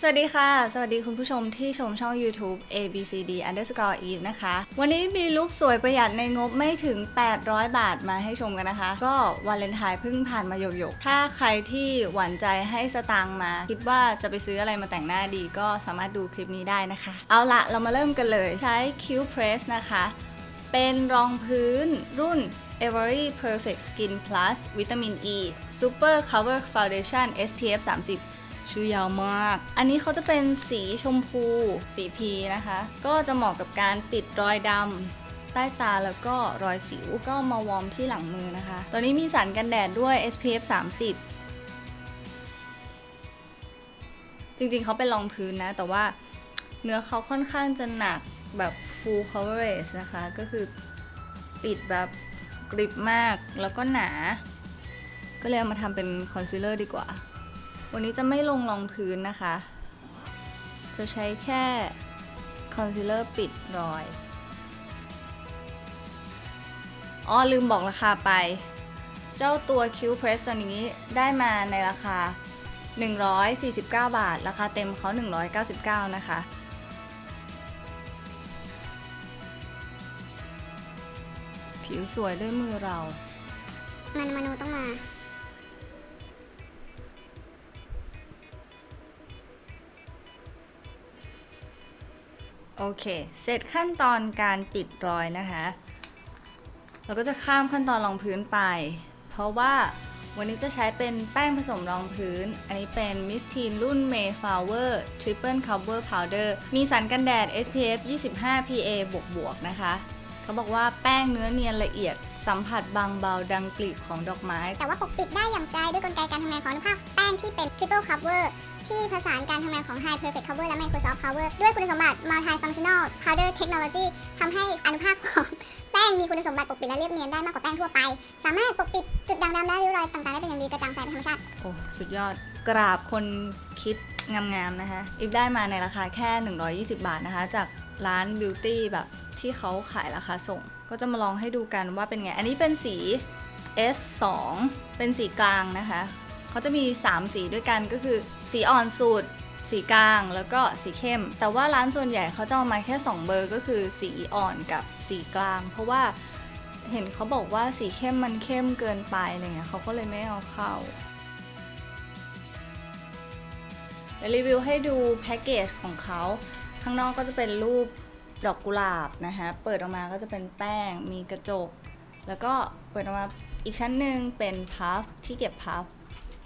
สวัสดีค่ะ สวัสดีคุณผู้ชมที่ชมช่อง YouTube ABCD underscore eve นะคะ วันนี้มีลุคสวยประหยัดในงบไม่ถึง 800 บาทมาให้ชมกันนะคะ ก็วาเลนไทน์เพิ่งผ่านมาหยกๆ ถ้าใครที่หวั่นใจให้สตางค์มา คิดว่าจะไปซื้ออะไรมาแต่งหน้าดีก็สามารถดูคลิปนี้ได้นะคะ เอาละเรามาเริ่มกันเลย ใช้ Q Press นะคะ เป็นรองพื้นรุ่น Every Perfect Skin Plus วิตามิน E Super Cover Foundation SPF 30 ชื่อยาวมาก อันนี้เขาจะเป็นสีชมพู สีพีนะคะ ก็จะเหมาะกับการปิดรอยดำใต้ตาแล้วก็รอยสิวก็มาวอร์มที่หลังมือนะคะ ตัวนี้มีสารกันแดดด้วย SPF 30จริงๆ เขาเป็นรองพื้นนะ แต่ว่าเนื้อเขาค่อนข้างจะหนักแบบ full coverage นะคะ ก็คือปิดแบบกริบมากแล้วก็หนา ก็เลยเอามาทำเป็นคอนซีลเลอร์ดีกว่า วันนี้จะไม่ลงรองพื้นนะคะ จะใช้แค่คอนซีลเลอร์ปิดรอย อ๋อ ลืมบอกราคาไป เจ้าตัว Q Press ตัวนี้ได้มาในราคา 149 บาท ราคาเต็มเขา 199 นะคะผิวสวยด้วยมือเรา มันมนูต้องมา โอเค เสร็จขั้นตอนการปิดรอยนะคะ เราก็จะข้ามขั้นตอนรองพื้นไป เพราะว่าวันนี้จะใช้เป็นแป้งผสมรองพื้น อันนี้เป็น Miss Teen รุ่น Mayflower Triple Cover Powder มีสารกันแดด SPF 25 PA บวกบวกๆนะคะ เขาบอกว่าแป้งเนื้อเนียนละเอียด สัมผัสบางเบาดังกลีบของดอกไม้ แต่ว่าปกปิดได้อย่างใจด้วยกลไกการทำงานของอนุภาคแป้งที่เป็น triple cover ที่ผสานการทำงานของ High Perfect Cover และ Microsoft Power ด้วยคุณสมบัติ Multi Functional Powder Technology ทำให้อนุภาคของแป้งมีคุณสมบัติปกปิดและเรียบเนียนได้มากกว่าแป้งทั่วไป สามารถปกปิดจุดด่างดำและริ้วรอยต่างๆ ได้เป็นอย่างดีกระจ่างใสเป็นธรรมชาติ โอ้ สุดยอด กราบคนคิดงามๆ นะคะ อิฟได้มาในราคาแค่ 120 บาทนะคะ จากร้านบิวตี้แบบที่เขาขายราคาส่ง ก็จะมาลองให้ดูกันว่าเป็นไง อันนี้เป็นสี S2 เป็นสีกลางนะคะ เขาจะมี 3 สีด้วยกันก็คือ สีอ่อนสุด สีกลางแล้วก็สีเข้ม แต่ว่าร้านส่วนใหญ่เขาจะเอามาแค่ 2 เบอร์ก็คือสีอ่อนกับสีกลาง เพราะว่าเห็นเขาบอกว่าสีเข้มมันเข้มเกินไปอะไรเงี้ยเขาก็เลยไม่เอาเข้าเดี๋ยวรีวิวให้ดูแพ็กเกจของเขา ข้างนอกก็จะเป็นรูปดอกกุหลาบนะคะ เปิดออกมาก็จะเป็นแป้ง มีกระจก แล้วก็เปิดออกมาอีกชั้นหนึ่งเป็นพัฟที่เก็บพัฟ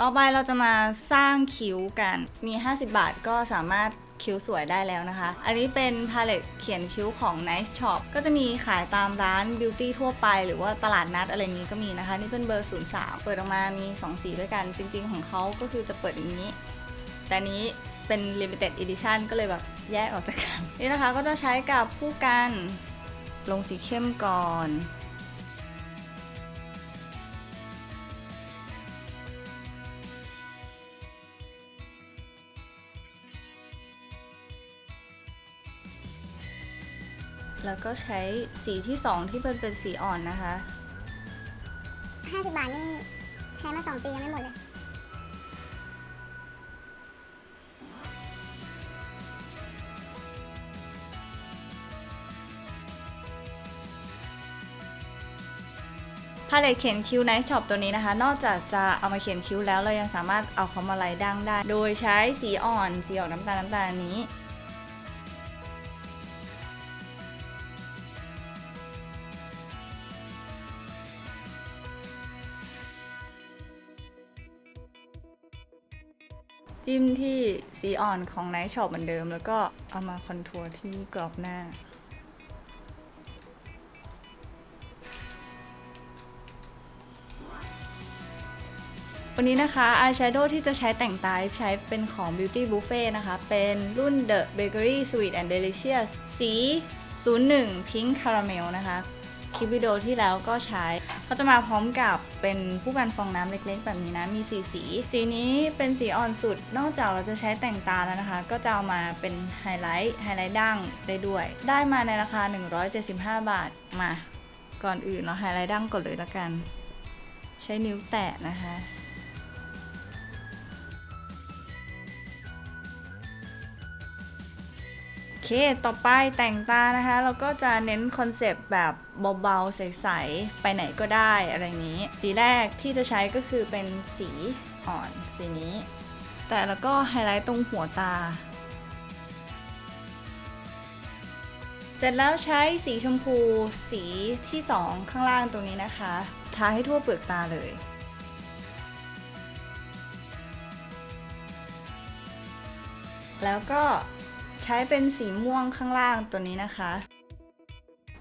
ต่อไปเราจะมาสร้างคิ้วกันมี 50 บาทก็สามารถคิ้วสวยได้แล้วนะคะ อันนี้เป็นพาเลตเขียนคิ้วของ Nice Shop ก็จะมีขายตามร้านบิวตี้ทั่วไป หรือว่าตลาดนัดอะไรนี้ก็มีนะคะ นี่เป็นเบอร์ 03 เปิดออกมามี 2 สีด้วยกัน จริง ๆ ของเขาก็คือจะเปิดอย่างนี้ แต่นนี้เป็น limited edition ก็เลยแบบแยกออกจากกัน นี่นะคะก็จะใช้กับผู้กันลงสีเข้มก่อน แล้วก็ใช้สีที่ 2 ที่เป็นเป็นสีอ่อนนะคะ 50 บาทนี่ใช้มา 2 ปียังไม่หมดเลย พาเลตเขียนคิ้ว Nice Shop ตัวนี้นะคะ นอกจากจะเอามาเขียนคิ้วแล้วเรายังสามารถเอาเขามาไล่ดั้งได้ โดยใช้สีอ่อน สีออกน้ำตาลน้ำตาลนี้ จิ้มที่สีอ่อนของ Nice Shop เหมือนเดิม แล้วก็เอามาคอนทัวร์ที่กรอบหน้า วันนี้นะคะอายแชโดว์ที่จะใช้แต่งตาใช้เป็นของ Beauty Buffet นะคะ เป็นรุ่น The Bakery Sweet and Delicious สี 01 Pink Caramel นะคะ คลิปวิดีโอที่แล้วก็ใช้เขาจะมาพร้อมกับเป็นผู้กันฟองน้ำเล็กๆ แบบนี้นะ มีสีสี สีนี้เป็นสีอ่อนสุด นอกจากเราจะใช้แต่งตาแล้วนะคะ ก็จะเอามาเป็นไฮไลท์ไฮไลท์ดั้งได้ด้วย ได้มาในราคา 175 บาทมา ก่อนอื่นเราไฮไลท์ดั้งก่อนเลยละกัน ใช้นิ้วแตะนะคะ ต่อไปแต่งตานะคะ เราก็จะเน้นคอนเซปต์แบบเบาๆ ใส ๆ ไปไหนก็ได้อะไรนี้ สีแรกที่จะใช้ก็คือเป็นสีอ่อนสีนี้ แต่แล้วก็ไฮไลท์ตรงหัวตา เสร็จแล้วใช้สีชมพูสีที่ 2 ข้างล่างตรงนี้นะคะ ทาให้ทั่วเปลือกตาเลยแล้วก็ ใช้เป็นสีม่วงข้างล่างตัวนี้นะคะ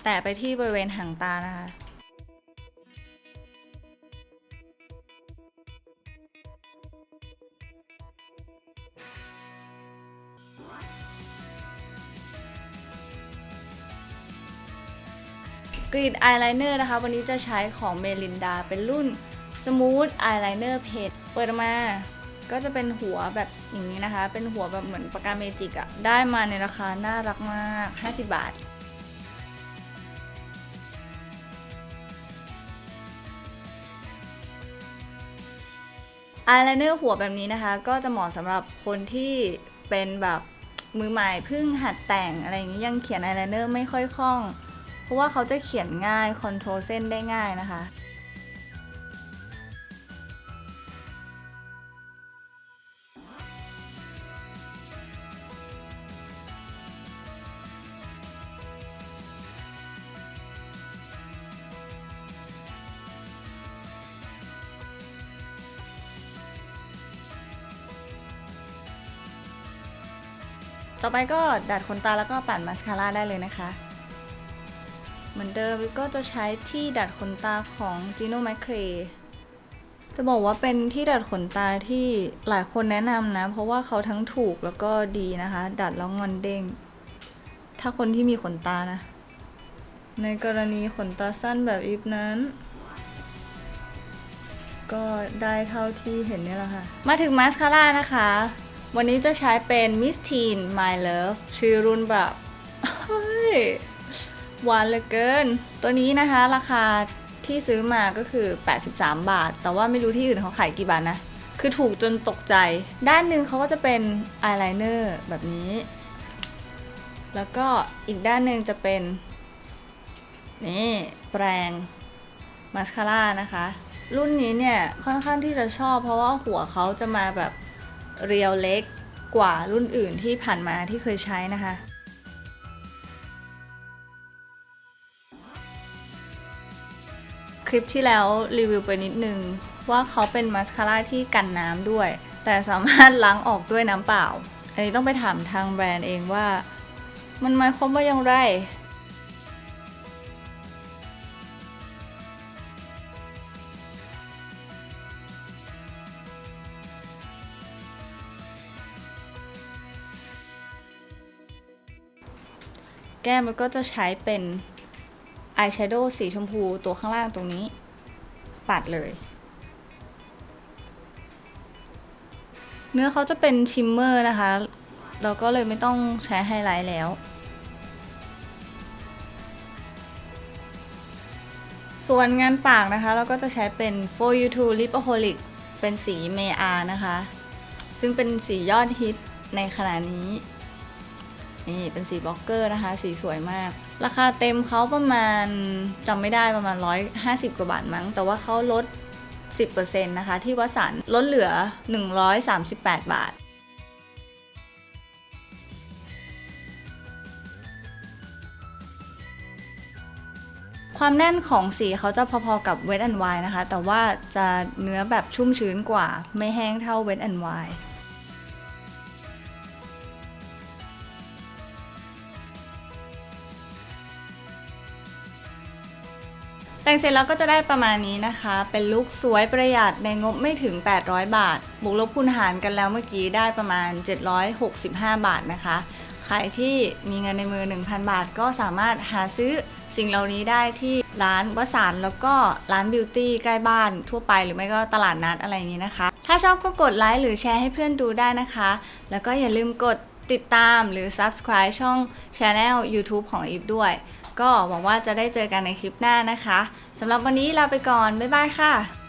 แตะไปที่บริเวณหางตานะคะ กรีดอายไลเนอร์นะคะ วันนี้จะใช้ของเมลินดาเป็นรุ่น Smooth Eyeliner Pen เปิดมา ก็จะเป็นหัวแบบอย่างนี้นะคะ เป็นหัวแบบเหมือนปากกาเมจิกอะได้มาในราคาน่ารักมาก 50 บาทอายไลเนอร์หัวแบบนี้นะคะ ก็จะเหมาะสำหรับคนที่เป็นแบบมือใหม่เพิ่งหัดแต่งอะไรอย่างนี้ยังเขียนอายไลเนอร์ไม่ค่อยคล่อง เพราะว่าเขาจะเขียนง่ายคอนโทรลเส้นได้ง่ายนะคะ ต่อไปก็ดัดขนตาแล้วก็ปั่นมาสคาร่าได้เลยนะคะ เหมือนเดิมวิวก็จะใช้ที่ดัดขนตาของ Gino m c c r a e จะบอกว่าเป็นที่ดัดขนตาที่หลายคนแนะนำนะ เพราะว่าเขาทั้งถูกแล้วก็ดีนะคะ ดัดแล้วงอนเด้ง ถ้าคนที่มีขนตานะ ในกรณีขนตาสั้นแบบอีฟนั้น ก็ได้เท่าที่เห็นนี่แหละค่ะ มาถึงมาสคาร่านะคะ วันนี้จะใช้เป็น Miss Teen My Love ชื่อรุ่นแบบเฮ้ยหวานเหลือเกิน ตัวนี้นะคะราคาที่ซื้อมาก็คือ 83 บาท แต่ว่าไม่รู้ที่อื่นเขาขายกี่บาทนะ คือถูกจนตกใจ ด้านหนึ่งเขาก็จะเป็นอายไลเนอร์แบบนี้ แล้วก็อีกด้านหนึ่งจะเป็น นี่แปรงมาสคาร่านะคะ รุ่นนี้เนี่ยค่อนข้างที่จะชอบเพราะว่าหัวเขาจะมาแบบ เรียวเล็กกว่ารุ่นอื่นที่ผ่านมาที่เคยใช้นะคะ คลิปที่แล้วรีวิวไปนิดนึง ว่าเขาเป็นมาสคาร่าที่กันน้ำด้วย แต่สามารถล้างออกด้วยน้ำเปล่า อันนี้ต้องไปถามทางแบรนด์เองว่า มันหมายความว่าอย่างไร แก้มมันก็จะใช้เป็นอายแชโดว์สีชมพูตัวข้างล่างตรงนี้ ปัดเลย เนื้อเขาจะเป็นชิมเมอร์นะคะ เราก็เลยไม่ต้องใช้ไฮไลท์แล้ว ส่วนงานปากนะคะ เราก็จะใช้เป็น For You To Lipaholic เป็นสีเมอานะคะ ซึ่งเป็นสียอดฮิตในขณะนี้ นี่เป็นสีบล็อกเกอร์นะคะ สีสวยมาก ราคาเต็มเขาประมาณจำไม่ได้ประมาณ 150 กว่าบาทมั้ง แต่ว่าเขาลด 10%นะคะ ที่วสันลดเหลือ 138 บาทความแน่นของสีเขาจะพอๆกับเว t แอนด์ไวนะคะ แต่ว่าจะเนื้อแบบชุ่มชื้นกว่า ไม่แห้งเท่าเว t แอนด์ไว แต่งเสร็จแล้วก็จะได้ประมาณนี้นะคะ เป็นลุคสวยประหยัดในงบไม่ถึง 800 บาท บวกลบคูณหารกันแล้วเมื่อกี้ได้ประมาณ 765 บาทนะคะ ใครที่มีเงินในมือ 1,000 บาท ก็สามารถหาซื้อสิ่งเหล่านี้ได้ที่ร้านวสานต์แล้วก็ร้านบิวตี้ใกล้บ้านทั่วไปหรือไม่ก็ตลาดนัดอะไรอย่างนี้นะคะ ถ้าชอบก็กดไลค์หรือแชร์ให้เพื่อนดูได้นะคะ แล้วก็อย่าลืมกดติดตามหรือ subscribe ช่อง Channel YouTube ของอีฟด้วย ก็หวังว่าจะได้เจอกันในคลิปหน้านะคะสำหรับวันนี้ลาไปก่อน บ๊ายบายค่ะ